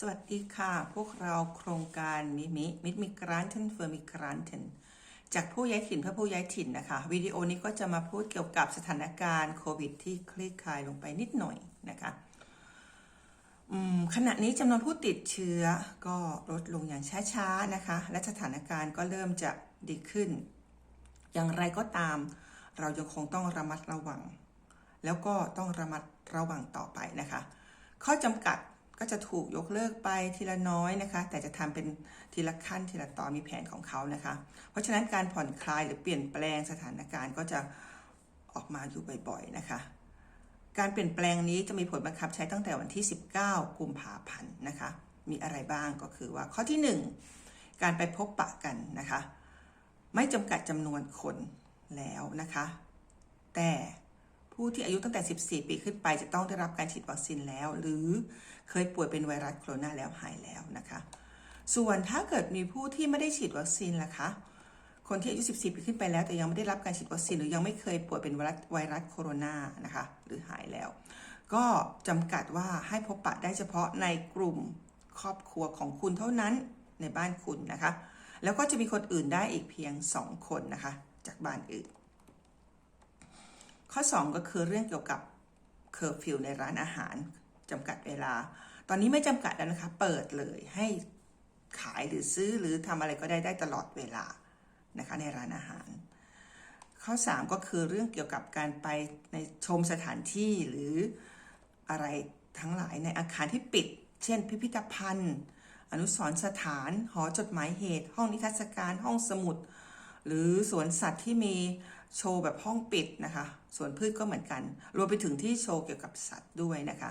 สวัสดีค่ะ พวกเราโครงการมิมิมิมิกรันเทนเฟอร์มิกรันเทนจากผู้ย้ายถิ่นเพื่อผู้ย้ายถิ่นนะคะวิดีโอนี้ก็จะมาพูดเกี่ยวกับสถานการณ์โควิด ที่คลี่คลายลงไปนิดหน่อยนะคะขณะนี้จำนวนผู้ติดเชื้อก็ลดลงอย่างช้าๆนะคะ และสถานการณ์ก็เริ่มจะดีขึ้น อย่างไรก็ตาม เรายังคงต้องระมัดระวัง แล้วก็ต้องระมัดระวังต่อไปนะคะ ข้อจำกัด ก็จะถูกยกเลิกไปทีละน้อยนะคะ แต่จะทำเป็นทีละขั้นทีละตอนมีแผนของเขานะคะ เพราะฉะนั้นการผ่อนคลายหรือเปลี่ยนแปลงสถานการณ์ก็จะออกมาอยู่บ่อยๆนะคะ การเปลี่ยนแปลงนี้จะมีผลบังคับใช้ตั้งแต่วันที่ 19 กุมภาพันธ์นะคะ มีอะไรบ้างก็คือว่าข้อที่ 1 การไปพบปะกันนะคะ ไม่จำกัดจำนวนคนแล้วนะคะ แต่ ผู้ที่อายุตั้งแต่ 14 ปีขึ้นไปจะต้องได้รับการฉีดวัคซีนแล้ว หรือเคยป่วยเป็นไวรัสโคโรนาแล้วหายแล้วนะคะ ส่วนถ้าเกิดมีผู้ที่ไม่ได้ฉีดวัคซีนล่ะคะ คนที่อายุ 14 ปีขึ้นไปแล้วแต่ยังไม่ได้รับการฉีดวัคซีนหรือยังไม่เคยป่วยเป็นไวรัสไวรัสโคโรนานะคะหรือหายแล้ว ก็จำกัดว่าให้พบปะได้เฉพาะในกลุ่มครอบครัวของคุณเท่านั้นในบ้านคุณนะคะ แล้วก็จะมีคนอื่นได้อีกเพียง 2 คนนะคะ จากบ้านอื่น ข้อ 2 ก็คือเรื่องเกี่ยวกับเคอร์ฟิวในร้านอาหารจำกัดเวลา ตอนนี้ไม่จำกัดแล้วนะคะ เปิดเลยให้ขายหรือซื้อหรือทำอะไรก็ได้ได้ตลอดเวลานะคะในร้านอาหาร ข้อ 3 ก็คือเรื่องเกี่ยวกับการไปในชมสถานที่หรืออะไรทั้งหลายในอาคารที่ปิด เช่น พิพิธภัณฑ์ อนุสรณ์สถาน หอจดหมายเหตุ ห้องนิทรรศการ ห้องสมุด หรือสวนสัตว์ที่มีโชว์แบบห้องปิดนะคะสวนพืชก็เหมือนกัน รวมไปถึงที่โชว์เกี่ยวกับสัตว์ด้วยนะคะ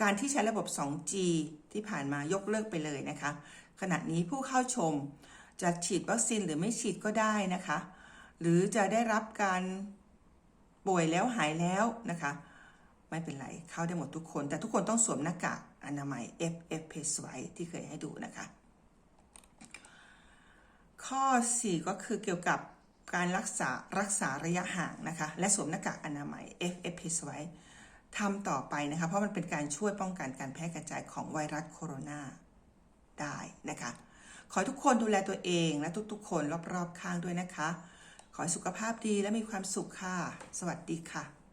การที่ใช้ระบบ 2G ที่ผ่านมายกเลิกไปเลยนะคะ ขณะนี้ผู้เข้าชมจะฉีดวัคซีนหรือไม่ฉีดก็ได้นะคะ หรือจะได้รับการป่วยแล้วหายแล้วนะคะ ไม่เป็นไรเข้าได้หมดทุกคน แต่ทุกคนต้องสวมหน้ากากอนามัย FFP2 ที่เคยให้ดูนะคะ ข้อ 4 ก็คือเกี่ยวกับการรักษารักษาระยะห่างนะคะ และสวมหน้ากากอนามัย FFP2 ทำต่อไปนะคะ เพราะมันเป็นการช่วยป้องกันการแพร่กระจายของไวรัสโคโรนาได้นะคะ ขอทุกคนดูแลตัวเองและทุกๆ คนรอบๆข้างด้วยนะคะ ขอสุขภาพดีและมีความสุขค่ะ สวัสดีค่ะ